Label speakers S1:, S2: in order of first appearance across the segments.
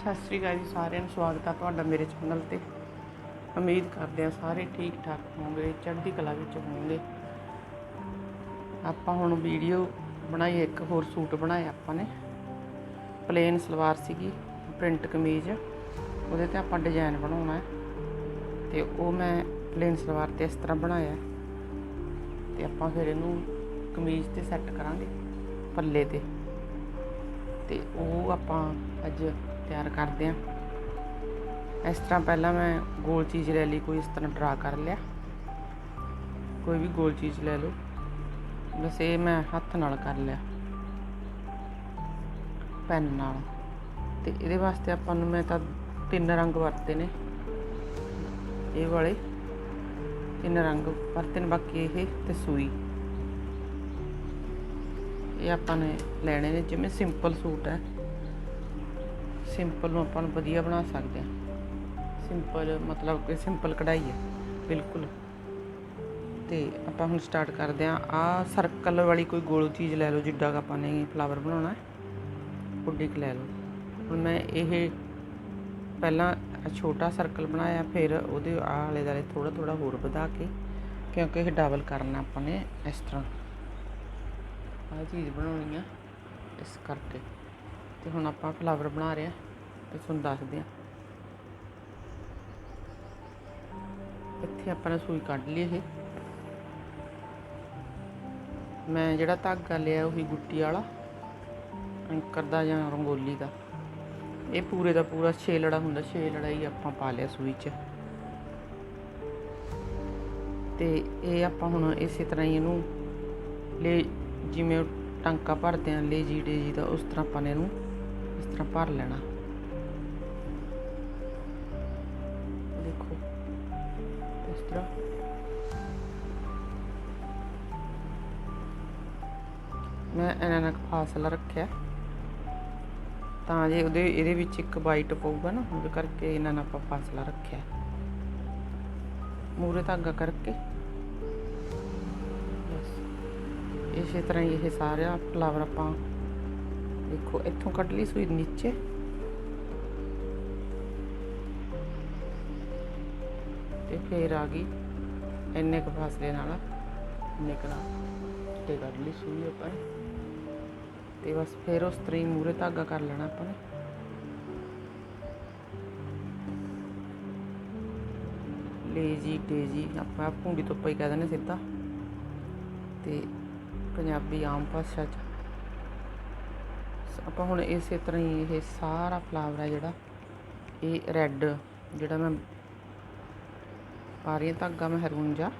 S1: ਸਤਿ ਸ੍ਰੀ ਅਕਾਲ ਜੀ ਸਾਰਿਆਂ ਨੂੰ, ਸਵਾਗਤ ਆ ਤੁਹਾਡਾ ਮੇਰੇ ਚੈਨਲ ਤੇ। ਉਮੀਦ ਕਰਦੇ ਹਾਂ ਸਾਰੇ ਠੀਕ ਠਾਕ ਹੋਵੋਗੇ, ਚੜ੍ਹਦੀ ਕਲਾ ਵਿੱਚ ਹੋਵੋਗੇ। ਆਪਾਂ ਹੁਣ ਵੀਡੀਓ ਬਣਾਈ, ਇੱਕ ਹੋਰ ਸੂਟ ਬਣਾਇਆ ਆਪਾਂ ਨੇ। ਪਲੇਨ ਸਲਵਾਰ ਸੀਗੀ ਪ੍ਰਿੰਟ ਕਮੀਜ਼। ਉਹਦੇ ਤੇ ਆਪਾਂ ਡਿਜ਼ਾਈਨ ਬਣਾਉਣਾ ਹੈ। ਤੇ ਉਹ ਮੈਂ ਪਲੇਨ ਸਲਵਾਰ ਤੇ ਇਸ ਤਰ੍ਹਾਂ ਬਣਾਇਆ ਤੇ ਆਪਾਂ ਫਿਰ ਇਹਨੂੰ ਕਮੀਜ਼ ਤੇ ਸੈੱਟ ਕਰਾਂਗੇ, ਪੱਲੇ ਤੇ। ਤੇ ਉਹ ਆਪਾਂ ਅੱਜ ਤਿਆਰ ਕਰਦੇ ਆਂ। ਇਸ ਤਰ੍ਹਾਂ ਪਹਿਲਾਂ ਮੈਂ ਗੋਲ ਚੀਜ਼ ਲੈ ਲਈ, ਕੋਈ ਇਸ ਤਰ੍ਹਾਂ ਡਰਾ ਕਰ ਲਿਆ। ਕੋਈ ਵੀ ਗੋਲ ਚੀਜ਼ ਲੈ ਲਓ। ਬਸ ਇਹ ਮੈਂ ਹੱਥ ਨਾਲ ਕਰ ਲਿਆ। ਪੈਨ ਨਾਲ। ਤੇ ਇਹਦੇ ਵਾਸਤੇ ਆਪਾਂ ਨੂੰ ਮੈਂ ਤਾਂ ਤਿੰਨ ਰੰਗ ਵਰਤੇ ਨੇ। ਇਹ ਵਾਲੇ, ਤਿੰਨ ਰੰਗ ਵਰਤੇ ਨੇ, ਬਾਕੀ ਇਹ ਤੇ ਸੂਈ। ਇਹ ਆਪਾਂ ਨੇ ਲੈਣੇ ਨੇ, ਜਿਵੇਂ ਸਿੰਪਲ ਸੂਟ ਹੈ। ਸਿੰਪਲ ਨੂੰ ਆਪਾਂ ਨੂੰ ਵਧੀਆ ਬਣਾ ਸਕਦੇ ਹਾਂ। ਸਿੰਪਲ ਮਤਲਬ ਕਿ ਸਿੰਪਲ ਕਢਾਈ ਹੈ, ਬਿਲਕੁਲ। ਤੇ ਆਪਾਂ ਹੁਣ ਸਟਾਰਟ ਕਰਦੇ ਹਾਂ। ਆ ਸਰਕਲ ਵਾਲੀ ਕੋਈ ਗੋਲ ਚੀਜ਼ ਲੈ ਲਓ ਜਿੱਡਾ ਆਪਾਂ ਨੇ ਫਲਾਵਰ ਬਣਾਉਣਾ ਹੈ। ਉੱਡੀ ਕੁ ਲੈ ਲਓ। ਹੁਣ ਮੈਂ ਇਹ ਪਹਿਲਾਂ ਛੋਟਾ ਸਰਕਲ ਬਣਾਇਆ, ਫਿਰ ਉਹਦੇ ਆਲੇ ਦਾਲੇ ਥੋੜਾ ਥੋੜਾ ਹੋਰ ਵਧਾ ਕੇ, ਕਿਉਂਕਿ ਇਹ ਡਬਲ ਕਰਨਾ ਆਪਾਂ ਨੇ ਇਸ ਤਰ੍ਹਾਂ। ਆਹ ਚੀਜ਼ ਬਣਾਉਣੀ ਆ ਇਸ ਕਰਕੇ। ਤੇ ਹੁਣ ਆਪਾਂ ਫਲਾਵਰ ਬਣਾ ਰਹੇ ਆ ਤੇ ਤੁਹਾਨੂੰ ਦੱਸਦੇ ਆ ਇੱਥੇ ਆਪਾਂ ਨੇ ਸੂਈ ਕੱਢ ਲਈ ਇਹ। ਮੈਂ ਜਿਹੜਾ ਧਾਗਾ ਲਿਆ ਉਹੀ ਗੁੱਟੀ ਵਾਲਾ ਅੰਕਰ ਦਾ ਜਾਂ ਰੰਗੋਲੀ ਦਾ। ਇਹ ਪੂਰੇ ਦਾ ਪੂਰਾ 6 ਲੜਾ ਹੁੰਦਾ 6 ਲੜਾ ਹੀ ਆਪਾਂ ਪਾ ਲਿਆ ਸੂਈ 'ਚ। ਤੇ ਇਹ ਆਪਾਂ ਹੁਣ ਇਸੇ ਤਰ੍ਹਾਂ ਹੀ ਇਹਨੂੰ ਲੈ, ਜਿਵੇਂ ਟਾਂਕਾ ਭਰਦੇ ਆ ਲੈ ਜੀ ਡੇ ਜੀ ਦਾ, ਉਸ ਤਰ੍ਹਾਂ ਆਪਾਂ ਨੇ ਇਹਨੂੰ ਤਰ੍ਹਾਂ ਭਰ ਲੈਣਾ। ਦੇਖੋ, ਇਸ ਤਰ੍ਹਾਂ। ਮੈਂ ਇਹਨਾਂ ਨਾਲ ਫਾਸਲਾ ਰੱਖਿਆ। ਤਾਂ ਜੇ ਉਹਦੇ, ਇਹਦੇ ਵਿੱਚ ਇੱਕ ਵਾਈਟ ਪਊਗਾ ਨਾ, ਉਹਦੇ ਕਰਕੇ ਇਹਨਾਂ ਨਾਲ ਆਪਾਂ ਫਾਸਲਾ ਰੱਖਿਆ। ਮੂਰੇ ਧਾਗਾ ਕਰਕੇ। ਇਸੇ ਤਰ੍ਹਾਂ ਹੀ ਇਹ ਸਾਰਾ ਫਲਾਵਰ ਆਪਾਂ ਦੇਖੋ, ਇੱਥੋਂ ਕੱਢ ਲਈ ਸੂਈ ਨੀਚੇ। ਤੇ ਫੇਰ ਆ ਗਈ ਇੰਨੇ ਕੁ ਫਾਸਲੇ ਨਾਲ ਇੰਨੇ ਤੇ ਕੱਢ ਲਈ ਸੂਈ ਆਪਾਂ ਤੇ ਬਸ ਫੇਰ ਉਸ ਤਰੀ ਹੀ ਮੂਰੇ ਧਾਗਾ ਕਰ ਲੈਣਾ ਆਪਾਂ ਨੇ। ਲੇਜੀ ਟੇਜੀ ਆਪਾਂ ਭੁੰਡੀ ਤੋਂ ਪਈ ਕਹਿ ਦਿੰਦੇ ਸਿੱਧਾ। ਤੇ ਪੰਜਾਬੀ ਆਮ ਭਾਸ਼ਾ ਚ। ਆਪਾਂ ਹੁਣ ਇਸੇ ਤਰ੍ਹਾਂ ਹੀ ਇਹ ਸਾਰਾ ਫਲਾਵਰ ਹੈ ਜਿਹੜਾ, ਇਹ ਰੈੱਡ ਜਿਹੜਾ ਮੈਂ ਪਾ ਰਹੀ ਹਾਂ ਧਾਗਾ ਮਹਿਰੂਨ ਜਾ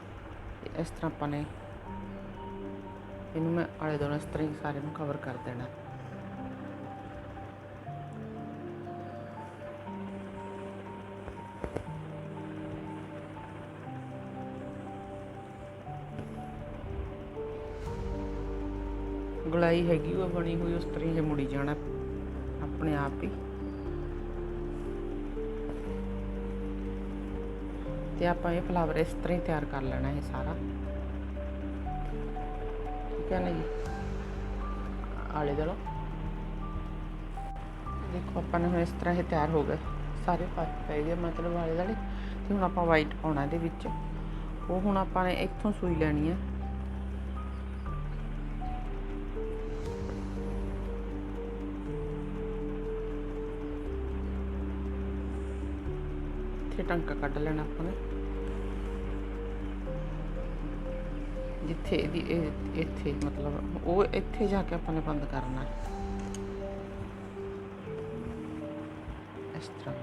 S1: ਤੇ ਇਸ ਤਰ੍ਹਾਂ ਆਪਾਂ ਨੇ ਇਹਨੂੰ ਮੈਂ ਆਲੇ ਦੁਆਲੇ ਇਸ ਤਰ੍ਹਾਂ ਹੀ ਸਾਰੇ ਨੂੰ ਕਵਰ ਕਰ ਦੇਣਾ। ਗੁਲਾਈ ਹੈਗੀ ਉਹ ਬਣੀ ਹੋਈ, ਉਸ ਤਰ੍ਹਾਂ ਹੀ ਮੁੜੀ ਜਾਣਾ ਆਪਣੇ ਆਪ ਹੀ। ਤੇ ਆਪਾਂ ਇਹ ਫਲਾਵਰ ਇਸ ਤਰ੍ਹਾਂ ਹੀ ਤਿਆਰ ਕਰ ਲੈਣਾ ਹੈ ਸਾਰਾ। ਠੀਕ ਹੈ ਨਾ ਜੀ? ਆਲੇ ਦਲੋ ਦੇਖੋ, ਆਪਾਂ ਨੇ ਹੁਣ ਇਸ ਤਰ੍ਹਾਂ ਇਹ ਤਿਆਰ ਹੋ ਗਏ। ਸਾਰੇ ਪਾਸੇ ਪਏ ਗਏ ਮਤਲਬ ਆਲੇ ਦਾਲੇ ਤੇ ਹੁਣ ਆਪਾਂ ਵਾਈਟ ਪਾਉਣਾ ਇਹਦੇ ਵਿੱਚ। ਉਹ ਹੁਣ ਆਪਾਂ ਨੇ ਇੱਥੋਂ ਸੂਈ ਲੈਣੀ ਹੈ। ਟਾਂਕਾ ਕੱਢ ਲੈਣਾ ਆਪਾਂ ਨੇ। ਜਿੱਥੇ ਇਹਦੀ ਇੱਥੇ ਮਤਲਬ, ਉਹ ਇੱਥੇ ਜਾ ਕੇ ਆਪਾਂ ਨੇ ਬੰਦ ਕਰਨਾ। ਇਸ ਤਰ੍ਹਾਂ।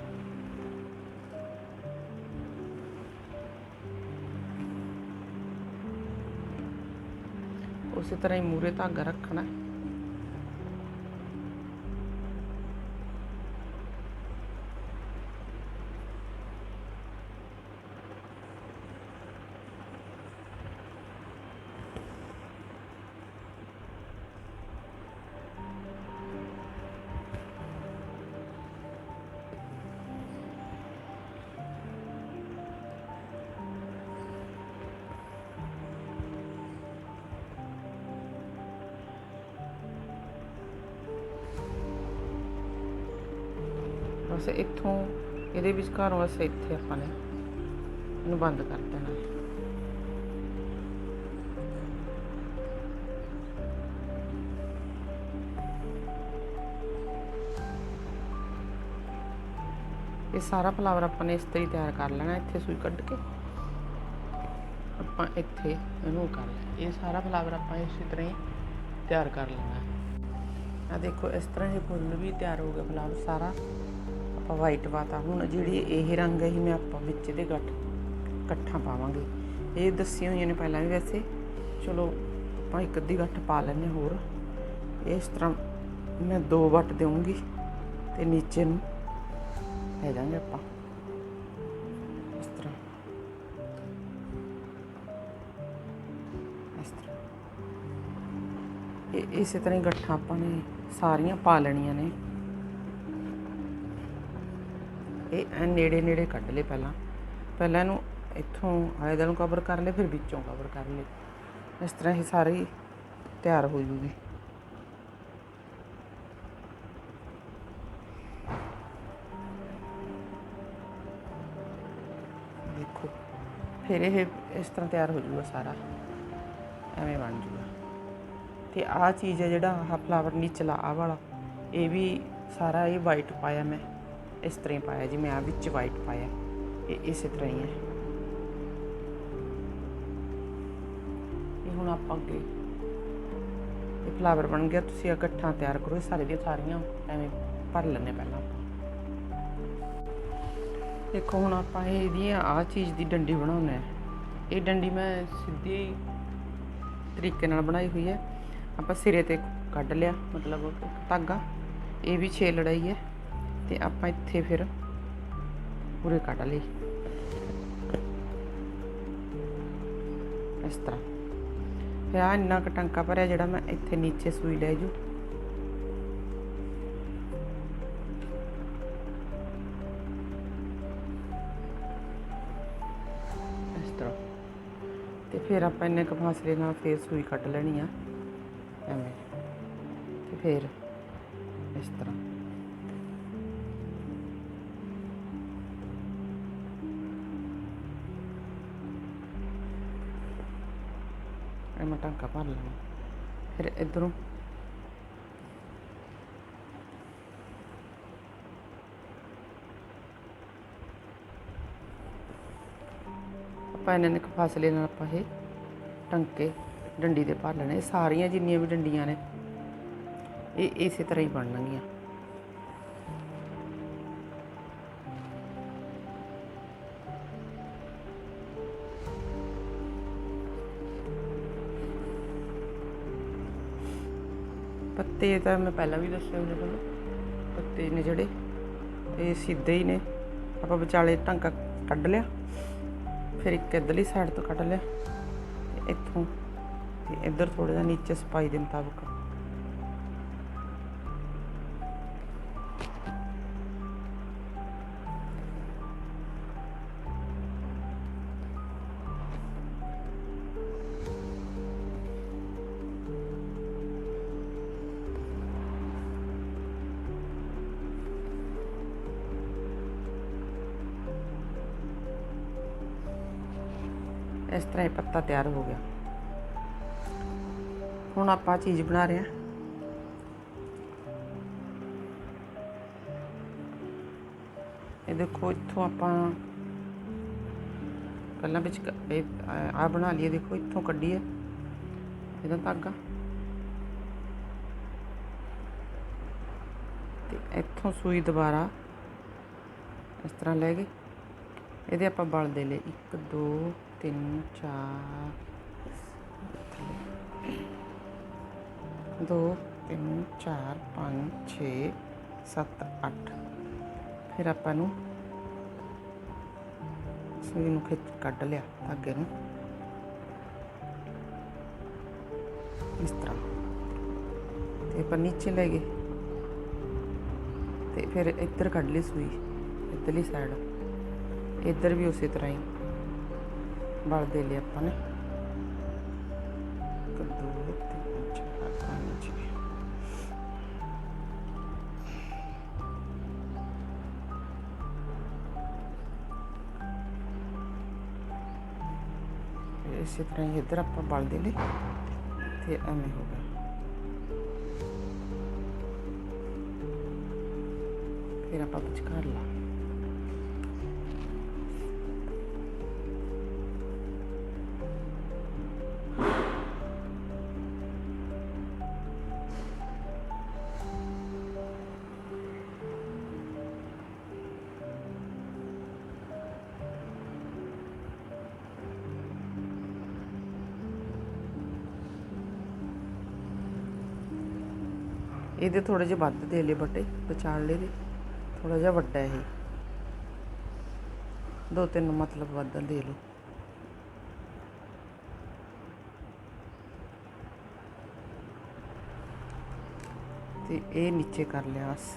S1: ਉਸੇ ਤਰ੍ਹਾਂ ਹੀ ਮੂਰੇ ਧਾਗਾ ਰੱਖਣਾ। ਹੈ। ਬਸ ਇੱਥੋਂ ਇਹਦੇ ਵਿਚਕਾਰੋਂ ਬਸ ਇੱਥੇ ਆਪਾਂ ਨੇ ਇਹਨੂੰ ਬੰਦ ਕਰ ਦੇਣਾ। ਇਹ ਸਾਰਾ ਫਲਾਵਰ ਆਪਾਂ ਨੇ ਇਸ ਤਰ੍ਹਾਂ ਹੀ ਤਿਆਰ ਕਰ ਲੈਣਾ, ਇੱਥੇ ਸੂਈ ਕੱਢ ਕੇ। ਆਪਾਂ ਇੱਥੇ ਇਹਨੂੰ ਕਰ ਲੈਣਾ। ਇਹ ਸਾਰਾ ਫਲਾਵਰ ਆਪਾਂ ਇਸੇ ਤਰ੍ਹਾਂ ਹੀ ਤਿਆਰ ਕਰ ਲੈਣਾ। ਆ ਦੇਖੋ, ਇਸ ਤਰ੍ਹਾਂ ਹੀ ਫੁੱਲ ਵੀ ਤਿਆਰ ਹੋ ਗਿਆ ਫਲਾਵਰ ਸਾਰਾ। ਆਪਾਂ ਵਾਈਟ ਪਾਤਾ। ਹੁਣ ਜਿਹੜੀ ਇਹ ਰੰਗ ਹੈ, ਮੈਂ ਆਪਾਂ ਵਿੱਚ ਦੇ ਗੱਠ ਇਕੱਠਾ ਪਾਵਾਂਗੇ। ਇਹ ਦੱਸੀਆਂ ਹੋਈਆਂ ਨੇ ਪਹਿਲਾਂ ਵੀ ਵੈਸੇ। ਚਲੋ, ਆਪਾਂ ਇੱਕ ਅੱਧੀ ਗੱਠ ਪਾ ਲੈਂਦੇ ਹੋਰ। ਇਸ ਤਰ੍ਹਾਂ ਮੈਂ ਦੋ ਵੱਟ ਦੇਵਾਂਗੀ ਤੇ ਨੀਚੇ ਨੂੰ ਲੈ ਜਾਾਂਗੇ ਆਪਾਂ। ਇਸ ਤਰ੍ਹਾਂ। ਇਸ ਤਰ੍ਹਾਂ। ਇਹ ਇਸੇ ਤਰ੍ਹਾਂ ਹੀ ਗੱਠਾਂ ਆਪਾਂ ਨੇ ਸਾਰੀਆਂ ਪਾ ਲੈਣੀਆਂ ਨੇ। ਇਹ ਐ ਨੇੜੇ ਨੇੜੇ ਕੱਢ ਲਏ ਪਹਿਲਾਂ। ਪਹਿਲਾਂ ਇਹਨੂੰ ਇੱਥੋਂ ਆਲੇ ਨੂੰ ਕਵਰ ਕਰ ਲਏ, ਫਿਰ ਵਿੱਚੋਂ ਕਵਰ ਕਰ ਲਏ। ਇਸ ਤਰ੍ਹਾਂ ਹੀ ਸਾਰੀ ਤਿਆਰ ਹੋ ਜੂਗੀ। ਦੇਖੋ, ਫਿਰ ਇਹ ਇਸ ਤਰ੍ਹਾਂ ਤਿਆਰ ਹੋ ਜਾਊਗਾ ਸਾਰਾ। ਐਵੇਂ ਬਣ ਜੂਗਾ। ਤੇ ਆਹ ਚੀਜ਼ ਹੈ ਜਿਹੜਾ ਆਹ ਫਲਾਵਰ ਨੀਚਲਾ, ਆਹ ਵਾਲਾ। ਇਹ ਵੀ ਸਾਰਾ ਇਹ ਵਾਈਟ ਪਾਇਆ ਮੈਂ। ਇਸ ਤਰ੍ਹਾਂ ਹੀ ਪਾਇਆ ਜੀ, ਮੈਂ ਆ ਵਿੱਚ ਵਾਈਟ ਪਾਇਆ। ਇਹ ਇਸੇ ਤਰ੍ਹਾਂ ਹੀ ਹੈ। ਇਹ ਹੁਣ ਆਪਾਂ ਅੱਗੇ ਇਹ ਫਲਾਵਰ ਬਣ ਗਿਆ, ਤੁਸੀਂ ਇਕੱਠਾ ਤਿਆਰ ਕਰੋ, ਇਹ ਸਾਰੇ ਦੀਆਂ ਸਾਰੀਆਂ ਐਵੇਂ ਭਰ ਲੈਣੇ ਪਹਿਲਾਂ ਦੇਖੋ ਹੁਣ ਆਪਾਂ ਇਹਦੀ ਆਹ ਚੀਜ਼ ਦੀ ਡੰਡੀ ਬਣਾਉਣਾ ਹੈ। ਇਹ ਡੰਡੀ ਮੈਂ ਸਿੱਧੀ ਤਰੀਕੇ ਨਾਲ ਬਣਾਈ ਹੋਈ ਹੈ। ਆਪਾਂ ਸਿਰੇ ਤੇ ਕੱਢ ਲਿਆ, ਮਤਲਬ ਧਾਗਾ। ਇਹ ਵੀ 6 ਲੜਾਈ ਹੈ। ਤੇ ਆਪਾਂ ਇੱਥੇ ਫਿਰ ਪੂਰੇ ਕੱਢ ਲਈ ਇਸ ਤਰ੍ਹਾਂ। ਫਿਰ ਆ ਇੰਨਾ ਕੁ ਟੰਕਾ ਭਰਿਆ ਜਿਹੜਾ ਮੈਂ ਇੱਥੇ ਨੀਚੇ ਸੂਈ ਲੈ ਜੂ। ਇਸ ਤਰ੍ਹਾਂ। ਤੇ ਫਿਰ ਆਪਾਂ ਇੰਨੇ ਕੁ ਫਾਸਲੇ ਨਾਲ ਫੇਰ ਸੂਈ ਕੱਟ ਲੈਣੀ ਆ। ਐਵੇਂ। ਤੇ ਫਿਰ ਇਸ ਤਰ੍ਹਾਂ। ਮੈਂ ਟਾਂਕਾ ਭਰ ਲੈਣਾ ਫਿਰ ਇਧਰੋਂ ਆਪਾਂ ਇਹਨਾਂ ਨੇ ਫਾਸਲੇ ਨਾਲ ਆਪਾਂ ਇਹ ਟੰਕੇ, ਡੰਡੀ ਦੇ ਭਰ ਲੈਣੇ। ਇਹ ਸਾਰੀਆਂ ਜਿੰਨੀਆਂ ਵੀ ਡੰਡੀਆਂ ਨੇ, ਇਹ ਇਸੇ ਤਰ੍ਹਾਂ ਹੀ ਬਣਨਗੀਆਂ। ਪੱਤੇ ਤਾਂ ਮੈਂ ਪਹਿਲਾਂ ਵੀ ਦੱਸਿਆ ਉਹਦੇ ਕੋਲ। ਪੱਤੇ ਨੇ ਜਿਹੜੇ ਇਹ ਸਿੱਧੇ ਹੀ ਨੇ। ਆਪਾਂ ਵਿਚਾਲੇ ਟਾਂਕਾ ਕੱਢ ਲਿਆ। ਫਿਰ ਇੱਕ ਇੱਧਰਲੀ ਸਾਈਡ ਤੋਂ ਕੱਢ ਲਿਆ। ਇੱਥੋਂ, ਤੇ ਇੱਧਰ ਥੋੜਾ ਜਿਹਾ ਨੀਚੇ ਸਪਾਈ ਦੇ ਮੁਤਾਬਕ। ਇਸ ਤਰ੍ਹਾਂ ਇਹ ਪੱਤਾ ਤਿਆਰ ਹੋ ਗਿਆ। ਹੁਣ ਆਪਾਂ ਚੀਜ਼ ਬਣਾ ਰਹੇ ਹਾਂ। ਇਹ ਦੇਖੋ, ਇੱਥੋਂ ਆਪਾਂ ਪਹਿਲਾਂ ਵਿੱਚ ਕ- ਆ ਬਣਾ ਲਈਏ। ਦੇਖੋ, ਇੱਥੋਂ ਕੱਢੀਏ। ਇਹਦਾ ਧਾਗਾ। ਤੇ ਇੱਥੋਂ ਸੂਈ ਦੁਬਾਰਾ ਇਸ ਤਰ੍ਹਾਂ ਲੈ ਗਏ। ਇਹਦੇ ਆਪਾਂ ਬਲ ਦੇ ਲਏ 1 2 3 4 2 3 4 5 6 7 8 ਫਿਰ ਆਪਾਂ ਨੂੰ ਸੂਈ ਨੂੰ ਖਿੱਚ ਕੱਢ ਲਿਆ, ਧਾਗੇ ਨੂੰ। ਇਸ ਤਰ੍ਹਾਂ। ਤੇ ਆਪਾਂ ਨੀਚੇ ਲੈ ਗਏ। ਤੇ ਫਿਰ ਇੱਧਰ ਕੱਢ ਲਈ ਸੂਈ, ਇੱਧਰਲੀ ਸਾਈਡ ਇੱਧਰ ਵੀ ਉਸੇ ਤਰ੍ਹਾਂ ਹੀ। ਬਲ ਦੇ ਲਿਆ ਆਪਾਂ ਨੇ। ਕੱਦੂ ਤੇ ਚੜਾ ਪਾਣੀ ਜੀ ਤਰ੍ਹਾਂ ਇੱਧਰ ਆਪਾਂ ਬਲ ਦੇ ਲਈ ਤੇ ਐਵੇਂ ਹੋ ਗਿਆ। ਫਿਰ ਆਪਾਂ ਕੁਝ ਕਰ ਲਾ। ਇਹਦੇ ਥੋੜੇ ਜਿਹਾ ਵੱਧ ਦੇ ਲਏ ਬਟੇ, ਵਿਚਾਲੇ ਦੇ ਥੋੜਾ ਜਿਹਾ ਵੱਡਾ ਇਹ। ਦੋ ਤਿੰਨ ਮਤਲਬ ਵੱਧ ਦੇ ਲਓ। ਤੇ ਇਹ ਨੀਚੇ ਕਰ ਲਿਆ ਬਸ।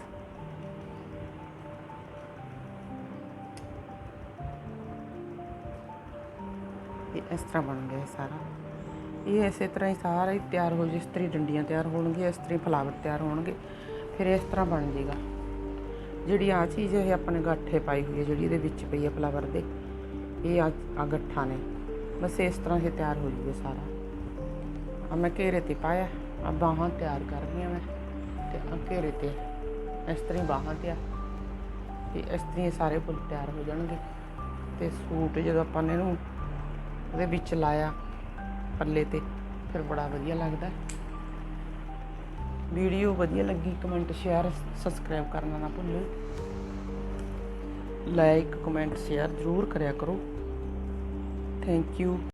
S1: ਇਹ ਇਸ ਤਰ੍ਹਾਂ ਬਣ ਗਿਆ ਸਾਰਾ। ਇਹ ਇਸੇ ਤਰ੍ਹਾਂ ਹੀ ਸਾਰਾ ਹੀ ਤਿਆਰ ਹੋ ਜਿਸ ਤਰ੍ਹਾਂ ਹੀ ਡੰਡੀਆਂ ਤਿਆਰ ਹੋਣਗੀਆਂ ਇਸ ਤਰੀ ਫਲਾਵਰ ਤਿਆਰ ਹੋਣਗੇ, ਫਿਰ ਇਸ ਤਰ੍ਹਾਂ ਬਣ ਜਾਏਗਾ ਜਿਹੜੀ ਆ ਚੀਜ਼ ਇਹ ਆਪਣੇ ਗੱਠੇ ਪਾਈ ਹੋਈ ਹੈ, ਜਿਹੜੀ ਇਹਦੇ ਵਿੱਚ ਪਈ ਹੈ ਫਲਾਵਰ ਦੇ, ਇਹ ਆ ਆ ਗੱਠਾਂ ਨੇ। ਬਸ ਇਸ ਤਰ੍ਹਾਂ ਇਹ ਤਿਆਰ ਹੋ ਜੂਗਾ ਸਾਰਾ। ਆ ਮੈਂ ਘੇਰੇ ਤੇ ਪਾਇਆ ਆ ਬਾਹਾਂ ਤਿਆਰ ਕਰ ਰਹੀ ਹਾਂ ਮੈਂ, ਤੇ ਆ ਘੇਰੇ ਤੇ ਇਸ ਤਰ੍ਹਾਂ ਹੀ ਬਾਹਾਂ ਤੇ ਆ ਤੇ ਇਸ ਤਰ੍ਹਾਂ ਸਾਰੇ ਫੁੱਲ ਤਿਆਰ ਹੋ ਜਾਣਗੇ। ਤੇ ਸੂਟ ਜਦੋਂ ਆਪਾਂ ਨੇ ਇਹਨੂੰ ਉਹਦੇ ਵਿੱਚ ਲਾਇਆ ਪੱਲੇ ਤੇ। ਫਿਰ ਬੜਾ ਵਧੀਆ ਲੱਗਦਾ। ਵੀਡੀਓ ਵਧੀਆ ਲੱਗੀ, ਕਮੈਂਟ, ਸ਼ੇਅਰ, ਸਬਸਕ੍ਰਾਈਬ ਕਰਨਾ ਨਾ ਭੁੱਲੋ ਲਾਈਕ, ਕਮੈਂਟ, ਸ਼ੇਅਰ ਜ਼ਰੂਰ ਕਰਿਆ ਕਰੋ। Thank you